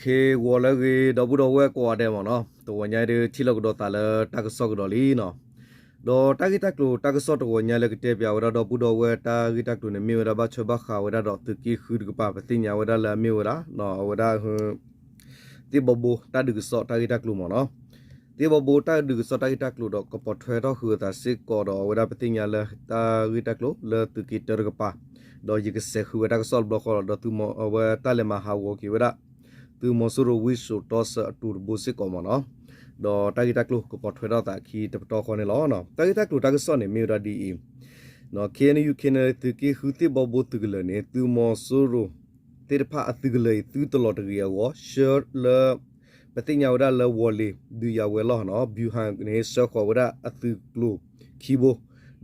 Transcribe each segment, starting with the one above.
ခေဝလကေဒဘူဒဝဲကွာတဲ့မနော်တော့ညိုင်တဲ့ချီလောက်တော့တာလတကဆော့ကတော့လီနော်တော့တာဂီတက်လို့တကဆော့တော့ညိုင်လက်တဲ့ပြဝရတော့ဘူဒဝဲတာဂီတက်လို့နေမြေဝရဘချဘခါဝရတော့တကီခူကပါပတိညာဝရလာမြေဝရနော်ဝရဟတိဘဘူတာဒကဆော့တာဂီတက်လို့မနော်တိဘဘူတာဒကဆော့တာဂီတက်လို့တော့ကပတ်ထွဲတော့ခူတာစစ်ကောတော့ဝရပတိညာလာတာဂီတက်လို့လတကီတရကပါတော့ယကစခူဝရကဆော့ဘလော့ခေါ်တော့သူမဝတာလေမဟာဝကီဝရ tu mo suru wisu tos tur busi ko mo no do tagi taklu ko pot pheda ta khi te to ko ne lo no tagi taklu tagi so ne mi ra di i no kene yu kene tu ki hu ti bo bo tu gele ne tu mo suru te pha atu gele tu to lo tagi ya wo sure le ပတိညာဝရလဝလီဒူယာဝဲလောနော်ဘျူဟန်နေစခေါ်ဝရအသူကလူခီဘို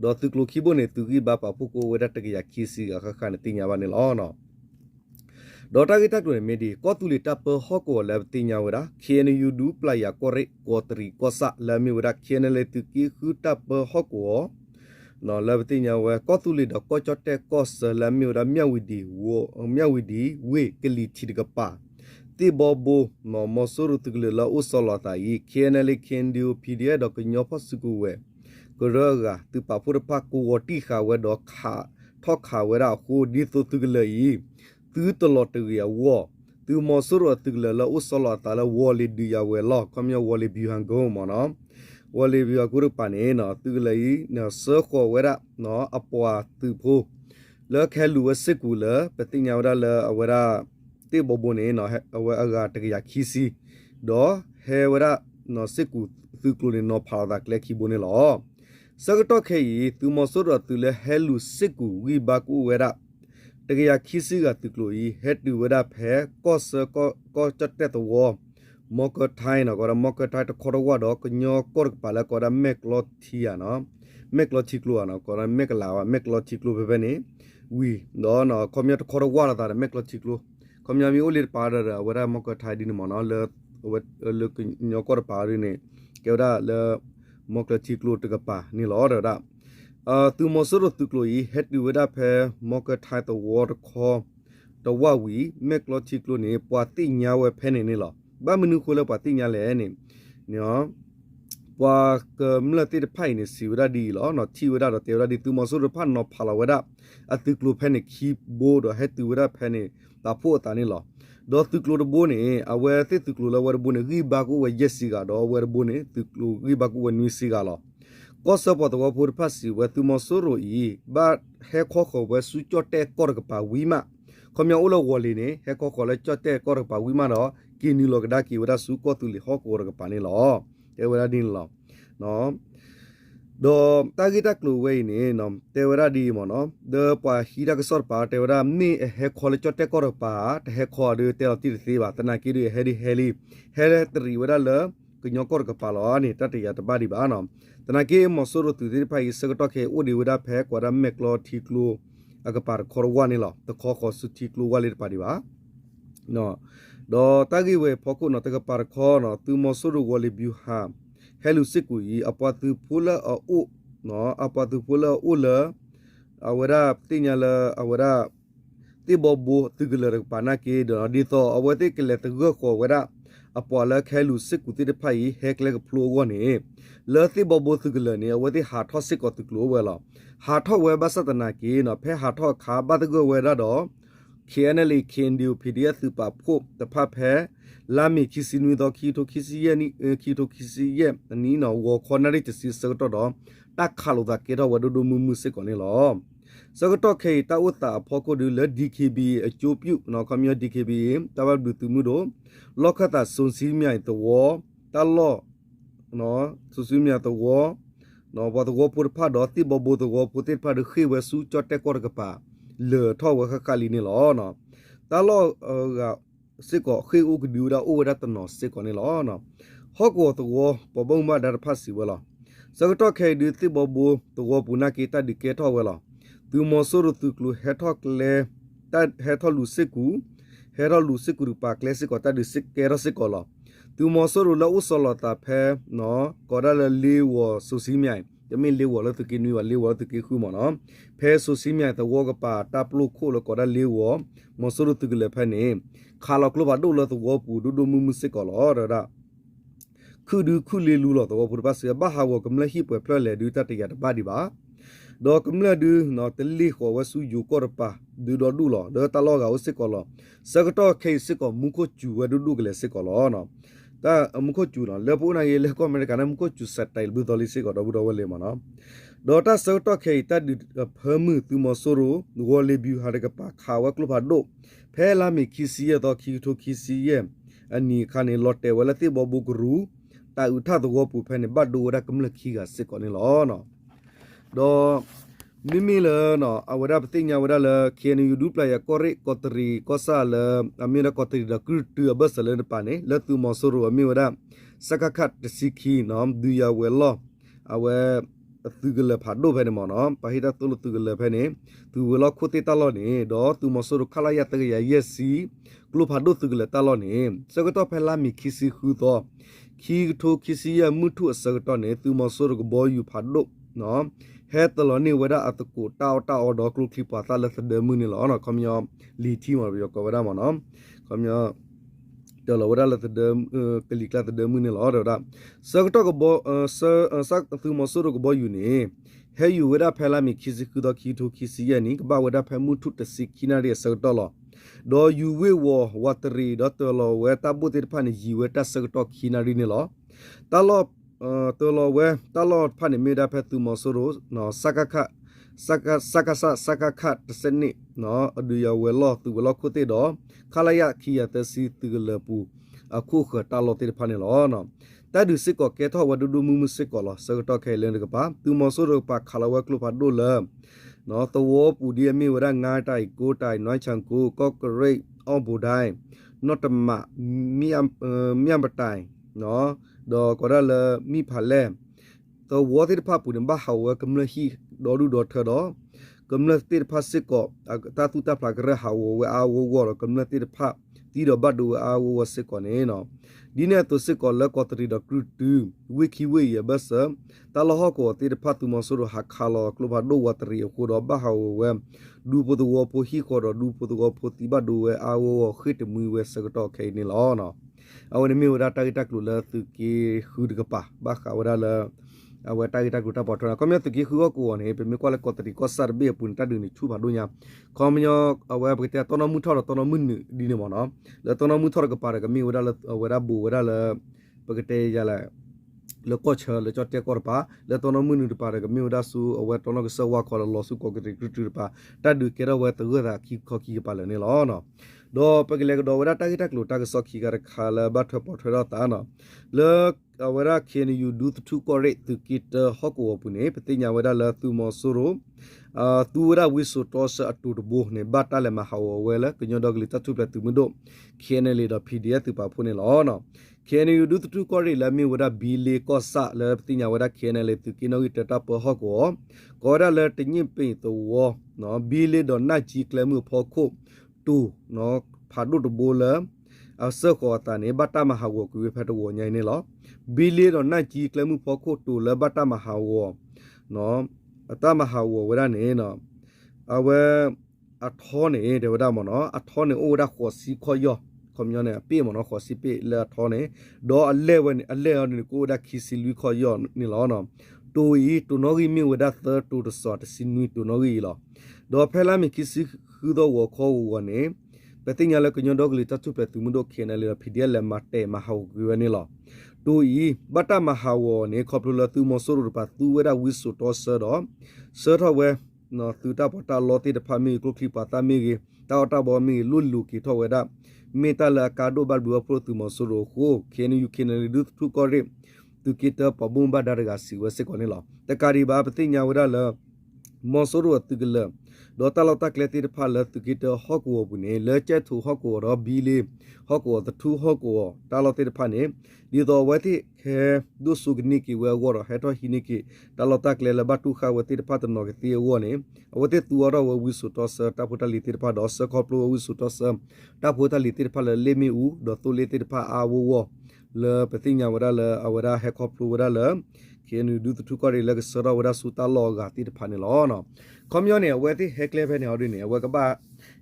ဒေါ်သူကလူခီဘိုနေသူကီဘာပါပုကိုဝရတကရခီစီအခခနဲ့တင်ညာပါနေလောနော် ဒေါ်တာဂီတက်တွေမီဒီကောတူလီတပ်ပဟော့ကိုလဘတင်ညာဝရာ KNU ဒူပလာယာကိုရိကိုတရီကိုဆာလမီဝရာ KNL တူကီခူတပ်ပဟော့ကိုနော်လဘတင်ညာဝဲကောတူလီဒကောချတ်တဲ့ကောဆလမီဝရာမြဝီဒီဝမြဝီဒီဝေကလီတီကပါတိဘောဘမမဆရတုကလလာဥဆလာတာယီ KNL KNDU PDF ဒကညောဖစကူဝဲကရဂါတူပါဖုရပါကူဝတီခါဝဲဒခါထောက်ခါဝဲရာဟိုဒီတုကလယီ သူတလတူရဝသူမဆရတူလလဥစလာတလဝလီဒီယဝဲလောကမြဝလီဘီဟန်ဂုံမနောဝလီဘီယကုရပနေနော်သူလေနော်ဆခေါ်ဝဲရနော်အပွားသူဖိုးလခဲလူဝစစ်ကူလပတိညာဝရလအဝရတေဘဘနေနော်အဝအဂတကရခီစီဒေါ်ဟဲဝရနော်စစ်ကူသူကလူနေနော်ဖာဒါကလက်ခီဘနေလောစကတော့ခေဤသူမဆရတူလဟဲလူစစ်ကူဝီဘကူဝဲရတ ကယ်ခီစီကတူကလိုဤဟက်တူဝဒဖဲကော့ဆကောကောချတ်တဲ့တော့မောကထိုင်းနော်ကောမောကထိုင်းတခေါ်တော့တော့ကညောကော့ပါလာကောမက်လော့သီယာနော်မက်လော့ချီကလိုနော်ကောမက်ကလာဝမက်လော့ချီကလိုပဲပဲနေဝီနော်နော်ကွန်မြတ်ခေါ်တော့လာတာမက်လော့ချီကလိုကွန်မြတ်မီအိုလီပါရဝရမောကထိုင်းဒီမနော်လေဝလေကညောကောပါရနေကေဒါလေမောကချီကလိုတကပါနီလောရတာ အာသူမဆရသူကလိုဤဟက်ဒီဝဒဖဲမောကထိုင်တဝါတခေါ်တဝဝီမက်ကလိုချီကလိုနေပွာတိညာဝဲဖဲနေနေလောဘာမနုခိုလပွာတိညာလဲနေနော်ပွာကမလတိတဖိုင်နေစီဝဒဒီလောနော်ချီဝဒတော့တေဝဒဒီသူမဆရဖတ်နော်ဖလာဝဒအတုကလိုဖဲနေခီဘိုးတော့ဟက်တူဝဒဖဲနေတာဖို့တာနေလောဒေါ်သူကလိုဘိုးနေအဝဲတိသူကလိုလဝရဘိုးနေဂီဘာကိုဝယက်စီကတော့ဝဲဘိုးနေသူကလိုဂီဘာကိုဝနွီစီကလော ကောစပတော့ပူဖတ်စီဝတူမဆိုရိုဤဘတ်ဟဲခေါခေါဝဆူချတ်တဲ့ကောရကပါဝီမာခမယအိုလောဝလီနေဟဲခေါခေါလဲချတ်တဲ့ကောရကပါဝီမာတော့ကီနီလောကဒါကီဝဒါဆူကောတူလီဟောကောရကပါနေလောတေဝရာဒင်းလောနော်ဒေါ်တာဂီတက်လူဝဲနေနော်တေဝရာဒီမနော်ဒေပွာဟီရကဆော့ပါတေဝရာမီဟဲခေါ်လေချတ်တဲ့ကောရပါတဟဲခေါ်ရတဲ့တီစီပါတနာကီရဟဲဒီဟဲလီဟဲရတရီဝဒါလ ကညောကောရကပါလောနေတတရတပါဒီပါနော်တနာကေမဆိုရတူဒီဖိုင်စကတော့ခေဥဒီဝဒဖဲကွာရမက်ကလောတီကလူအကပါခေါ်ဝနီလောတခေါ်ခေါ်စုတီကလူဝလီပါဒီပါနော်ဒေါ်တဂီဝေဖခုနော်တကပါခေါ်နော်သူမဆိုရဝလီဘျူဟာဟဲလူစစ်ကူဤအပတ်သူဖူလာအိုနော်အပတ်သူဖူလာအိုလာအဝရတင်ညာလာအဝရ တိဘဘူတဂလရပနာကေဒေါ်ဒီတော့အဝတိကလေတဂခေါ်ဝရအပေါ်လာခဲလူစစ်ကူတိတဖိုင်ဟဲကလေကဖလိုဝနေလောတိဘဘသုကလနေဝတိဟာထောစစ်ကောတကလိုဝဲလာဟာထောဝဲဘသတနာကီနော်ဖဲဟာထောခါဘတကဝဲရတော့ KNL KNDU PDF စပါဖို့တဖဖဲလာမီခီစီနွေတော့ခီတိုခီစီရဲ့နီခီတိုခီစီရဲ့နီနော်ဝခေါ်နရီတစီစကတော့တက်ခါလို့တာကေတော့ဝဒဒမှုမှုစစ်ကောနေလော စကတော့ခေတာဥတာဖောကိုဒူလ DKB အကျိုးပြုနော်ကမြ DKB တဘဒူတူမှုတို့လောကတာစွန်စီမြိုင်တော့တလောနော်ဆူဆူမြတ်တော့နော်ဘာတော့ပူဖာတော့တိဘဘူတော့ပူတိဖာဒခိဝဆူချတ်တက်ကောကပါလေထောဝခခလီနေလောနော်တလောကစစ်ကောခေဥကဒူရာဥဝရတနောစစ်ကောနေလောနော်ဟောကောတော့ပဘုံမဒါဖတ်စီဝလောစကတော့ခေဒီတိဘဘူတော့ပူနာကေတာဒီကေထောဝလော သူမဆရသူကလူဟက်ထောကလေတတ်ဟက်ထောလူစစ်ကူဟဲရလူစစ်ကူပါကလစစ်ကောတာဒီစစ်ကေရစစ်ကောလောသူမဆရလဥဆလတာဖဲနော်ကောရလလီဝဆူစီမြိုင်တတမင်းလေးဝလတကိနွေဝလေးဝတကိခုမနော်ဖဲဆိုစီမြိုင်တဝကပါတပ်လို့ခိုလကောဒါလေးဝမဆရတကလေဖဲနေခါလကလဘဒိုလတဝပူဒူဒူမူမစကောလောရဒါခုဒူခုလေလူလောတဝပူပစဘဟာဝကမလဟိပွဲဖလလေဒူတတရတပါဒီပါ ဒေါကမလဒူနော်တလီခေါ်ဝဆူယူကောရပါဒူဒဒူလောဒေတလောကဝစစ်ကောလောစကတော့ခေစစ်ကောမူကိုကျူဝဒူဒူကလေစစ်ကောလောနော်တာမုခချူနော်လေပိုနာရေလေကောအမေရိကန်မုခချူစက်တိုင်ဘူတော်လီစီကောတော့ဘူတော်ဝဲလေမနော်ဒေါ်တာဆော့တော့ခေတတ်ဖမှုသူမဆိုရိုဝလေဘီဟာရကပါခါဝကလဖာဒိုဖဲလာမီခီစီရတော့ခီထိုခီစီယအနီခါနေလော့တဲဝလတိဘဘူဂရူတာဥထတော့ပူဖဲနေဘတ်ဒိုရကမလခီကစစ်ကောနေလောနော် ဒေါ်မိမိလနော်အဝရပတိညာဝရလခေနယူဒူပလယာကောရိကောတရီကောဆာလအမီရကောတရီဒကူတူဘဆလန်ပနေလတူမဆရအမီဝရစကခတ်တစီခီနော်ဒူယာဝဲလောအဝဲသူကလဖာဒိုဖဲနေမနော်ပဟိတတုလသူကလဖဲနေသူဝလခုတေတလောနေဒေါ်သူမဆရခလာယတရယက်စီကလုဖာဒိုသူကလတလောနေစကတော့ဖဲလာမီခီစီခူတော့ခီထိုခီစီယမှုထုစကတော့နေသူမဆရကဘောယူဖာဒို နော်ဟဲတလနေဝဒအတကူတောက်တောက်ဒေါကလုခိပါတလသဒမှုနေလောနော်ခမယောလီတီမရကဝဒမနော်ခမယောတော်လဝဒလသဒကလိကလသဒမှုနေလောတော့စကတော့ကဘောဆစကသူမဆရကဘောယူနေဟဲယူဝဒဖဲလာမီခိစကူဒခီထိုခိစီယနီကဘာဝဒဖဲမှုထုတစီခိနာရီစကတော့လောဒေါ်ယူဝေဝဝတ်ရီဒေါ်တော်လောဝဲတဘုတိဖာနီယူဝဲတစကတော့ခိနာရီနေလောတလော တော်လောဝဲတလောဖာနေမေဒါဖဲသူမဆရိုနော်စကခစကစကဆစကခတစနိနော်အဒူယဝဲလောသူဝလောခုတေတော့ခလာယခီယတစီသူလပူအခုခတလောတေဖာနေလောနော်တဒုစစ်ကောကဲထောဝဒဒုမှုမစစ်ကောလောစကတော့ခဲလင်းကပါသူမဆရိုပါခလာဝဲကလဖာဒိုလ နော်တဝပူဒီအမီဝရငါတိုင်ကိုတိုင်နွိုင်းချန်ကိုကော့ကရိတ်အောင်ဘူဒိုင်နော့တမမီယမ်မီယမ်ပတိုင်နော်ဒေါ်ကောရလမိဖာလဲတော့ဝါတိဖာပူနဘဟာဝကမလဟီဒေါ်ဒူဒေါ်ထတော့ကမလတိဖာစစ်ကောတာတူတာဖလာကရဟာဝဝအာဝဝကမလတိဖာတီတော့ဘတ်ဒူအာဝဝစစ်ကောနေနော်ဒီနေ့တော့စစ်ကောလက်ကောတရီတော့ကရတူဝီကီဝေးရဘဆတလဟကောတိဖာတူမဆရဟာခါလောကလဘဒိုဝတရီကိုတော့ဘဟာဝဝဒူပဒဝပိုဟီကောတော့ဒူပဒဝပိုတီဘဒူဝအာဝဝခိတမူဝစကတော့ခဲနေလောနော်အဝနမီဝဒတာဂီတက်လူလသူကီခူဒကပါဘာခဝဒလအဝတာဂီတက်လူတာပေါ်ထနာ ကမြတ်သူကီခူကိုနေပေမကွာလကောတရီကောဆာဘေပွန်တဒူနီချူပါဒိုညာကောမညောအဝပကတဲ့တနမှုထော်တနမှုဒီနေမနော်လတနမှုထော်ကပါရကမီဝဒလဝဒဘူဝဒလပကတဲ့ရလာလကောချလချတ်ကောပါလတနမှုနုပါရကမီဝဒဆူအဝတနကဆဝါခေါ်လောဆုကောကတိကတူပါတဒူကေရဝတဂရခီခီပါလနေလောနော် ဒေါ်ပကလေကဒေါ်ဝရတာဂီတက်လို့တာကစော့ခီကရခါလာဘတ်ထပေါ်ထရတာနော်လေဝရခေနီယူဒူတူကောရိတူကစ်ဟော့ကိုပူနေပတိညာဝရလာသူမဆိုရိုအာသူရဝိဆိုတောဆအတူတဘူနေဘတ်တလည်းမဟာဝဲလေကညောဒေါဂလီတတူပလတူမဒိုခေနေလေတော့ PDF သူပါဖုန်နေလောနော်ခေနီယူဒူတူကောရိလာမီဝရဘီလေကောဆလေပတိညာဝရခေနေလေသူကီနိုဂီတတာပဟော့ကိုကောရလေတညင်ပိတောနော်ဘီလေတော့နတ်ကြီးကလမှုဖော်ခု တူနော်ဖာဒုတဘူလအစကောတာနေဘတာမဟာဝကူဖတ်တော်ညိုင်းနေလောဘီလီတော့နတ်ကြီးကလမှုဖို့ခုတူလဘတာမဟာဝနော်အတမဟာဝဝရနေနော်အဝဲအထောနေတယ်ဝဒမနော်အထောနေအိုဒါခေါ်စီခေါ်ယောကွန်မြူနေပြေမနော်ခေါ်စီပြေလဲထောနေဒေါ်အလဲဝနေအလဲနေကိုဒါခီစီလူခေါ်ယောနေလောနော်တူဤတူနောဂီမီဝဒါသတူတဆော့တစင်နွီတူနောဂီလော ဒေါ်ဖဲလာမီခီစီခူတော့ဝခေါ်ဝနေပတိညာလကညောဒဂလီတတုပတူမဒိုခေနလေဖီဒီလမတဲမဟောဂဝနေလောတူဤဘတမဟာဝနေခေါပလူလသူမဆိုရပါသူဝရဝိဆုတောဆတော့ဆထဝဲနော်သူတာပတာလောတိတဖာမီကုခိပါတာမီဂီတာတာဘောမီလူလူကီထောဝဲဒါမေတလာကာဒိုဘတ်ဘူဖရိုသူမဆိုရခိုခေနယူခေနလီဒုသူကောရိသူကိတပဘုံဘဒါရဂစီဝစကောနေလောတကာရီဘာပတိညာဝရလ မောဆိုရတုကလဒေါ်တလောက်တကလက်တိဖာလတုကိတဟောကောဘူးနေလဲချက်သူဟောကောရဘီလီဟောကောတထူဟောကောတလောက်တိဖာနေဒီတော့ဝတိခဲဒုစုဂနိကိဝဲဝရဟေတော့ဟိနိကိတလောက်တကလက်လဘတုခဝတိဖာတနောကတိဝနေအဝတိသူရဝဝိစုတောစတဖုတလီတိဖာဒေါ်စကောပလိုဝိစုတောစတဖုတလီတိဖာလေမီဦးဒေါ်တူလီတိဖာအာဝဝ le petinya wada le awada hekoplu wada le kienu du tu ko le ke sara wada suta lo ga ti de phane lo no komyo ne we ti hekle phe ne odi ne we ka ba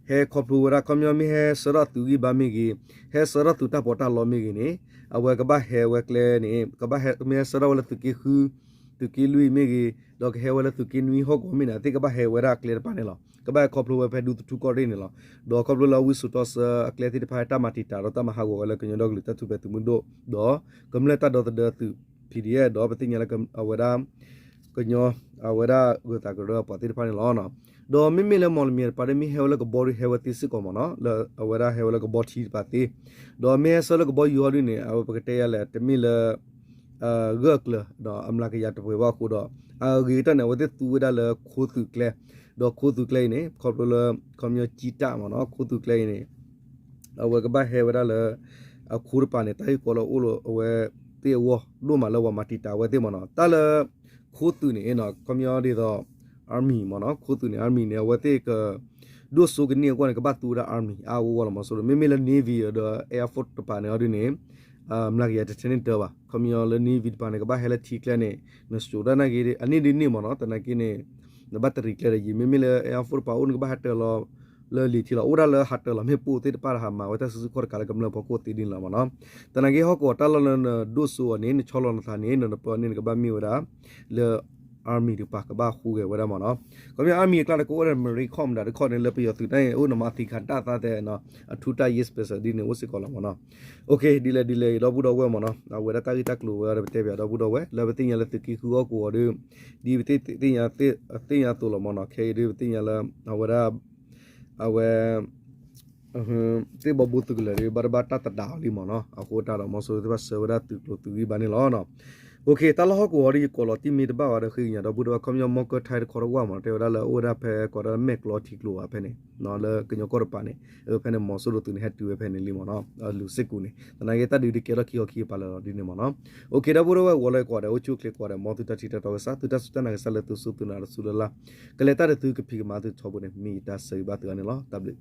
he koplu wada komyo mi he sara tu gi ba mi gi he sara tu ta pota lo mi gi ne awe ka ba he we kle ne ka ba he mi sara wala tu ki khu tu ki lui mi gi do ke he wala tu ki nui ho ko mi na ti ka ba he wada kle pa ne lo ka ba koplu we phe du tu ko ri ne lo do koplu la wi su to sa kle ti de pha ta ma ti ta ro ta ma ha go wala ke nyo dog li ta tu be tu mu do do kam le ta do ta tu PDF တော့ပတိညာလကအဝဒကညောအဝဒဂတာကရပတိဖာနေလောနော်ဒေါ် မီမီလမော်မီပါရမီဟဲဝလကဘော်ရီဟဲဝတိစကောမနော်လအဝဒဟဲဝလကဘော်ချီပါတိဒေါ်မဲဆလကဘော်ယူရီနေအဝပကတေရလေတမီလအဂကလဒေါ်အမလာကရတပွေဝခုတော့အဂီတနေဝတိသူဝဒလခိုသူကလေဒေါ်ခိုသူကလေနေခေါ်ပလကွန်မြူချီတာမနော်ခိုသူကလေနေအဝကဘဟဲဝဒလအခုရပါနေတိုင်ကောလောအိုလိုအဝဲ တေဝဒိုမလောဝမတီတာဝဲတေမနော်တလခိုးသူနေနော်ကွန်မြူဒီတော့အာမီမနော်ခိုးသူနေအာမီနေဝဲတေကဒိုဆိုကနေကွန်ကဘတ်တူရာအာမီအာဝဝလမဆိုမေမေလနေဗီဒအဲယာဖို့တပါနေအော်ဒီနေအမလာရတဲ့တင်တော့ပါကွန်မြူလနေဗီပါနေကဘဟဲလတီကလနေနစတူဒနာဂီအနိဒီနေမနော်တနကိနေနဘတ်ရီကလေမေမေလအဲယာဖို့ပါဦးကဘဟတ်လော လေလီတီလာဥရလဟတ်လာမေပူတေပါဟာမဝတဆစခေါ်ကလကမလပကိုတီဒင်လာမနော်တနကေဟောကောတလလနဒုဆူအနေနဲ့ချောလနသာနေနပနေကဘာမီဝရာလေအာမီဒီပါကဘာခူကေဝရမနော်ကမြအာမီကလာကိုရမရီကွန်ဒါခေါ်နေလပယတူတိုင်ဥနမတိခန်တာတာတဲ့နော်အထူတာယစ်ပစဒီနေဝစကောလာမနော်โอเคဒီလေဒီလေတော့ဘူးတော့ဝဲမနော်ဝဲတာကီတက်လို့ဝဲရတဲ့ပြတော့ဘူးတော့ဝဲလဘတင်ရလက်တကီခူကောကိုဒီဒီတိတင်ရတိတင်ရတူလမနော်ခေဒီတင်ရလာဝရ အဝဲအဟမ်တေဘဘူတုကလေဘာဘာတာတဒါလီမနော်အခုတာတော့မဆိုတဲ့ဆဝရတူလို့တူဘာနေလောနော် โอเคตลอดกูอรีกอลติมีดบ่าวได้คืออย่างเราบุดว่าคอมยอมมอกไทยขอรว่ามาเตอดาละโอดาเพกอดาเมกลอทิกลัวเพเนนอเลกญอกรปาเนเออเพเนมอสุรุตุนี่ฮัตตูเพเนลิมอนอลูซิกูนี่ตนาเกตาดิดิเคลคีอคีปาลอดิเนมอนอโอเคดาบุดว่าวอลกอดาโอชูคลิกกอดามอตุตาติตาตอซาตุตาสุตานาซาเลตุสุตุนาสุลลากเลตาตุกะพิกมาตุทอบุเนมีตาเซบาตุอเนลอตับลิ